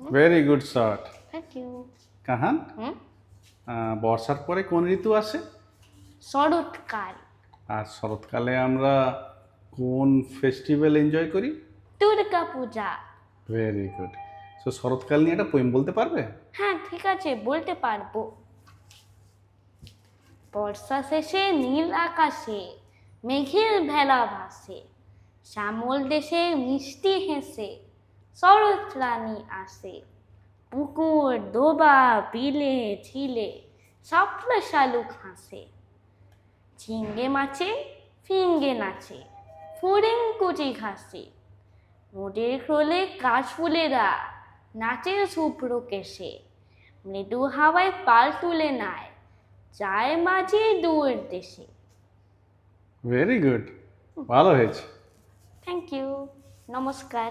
Very good shot thank you কাহান? বর্ষার পরে কোন ঋতু আসে? শরৎকাল। আর শরৎকালে আমরা কোন ফেস্টিভ্যাল এনজয় করি? Durga Puja very good so শরৎকাল নিয়ে একটা পোয়েম বলতে পারবে? হ্যাঁ ঠিক আছে বলতে পারব। বর্ষা শেষে নীল আকাশে মেঘের ভেলা ভাসে। শ্যামল দেশে মিষ্টি হেসে। শরৎ রানী আসে। পুকুর ডোবা বিলে ঝিলে স্বপ্ন শালুক হাসে ঝিঙ্গে মাছে ফিঙ্গে নাচে ফড়িং কুচি ঘাসে নদীর ক্রোলে কাশফুলেরা নাচের শুভ্র কেশে। মৃদু হাওয়ায় পাল তুলে নেয় যায় মাঝে দূর দেশে। ভেরি গুড ভালো হয়েছে। থ্যাংক ইউ নমস্কার।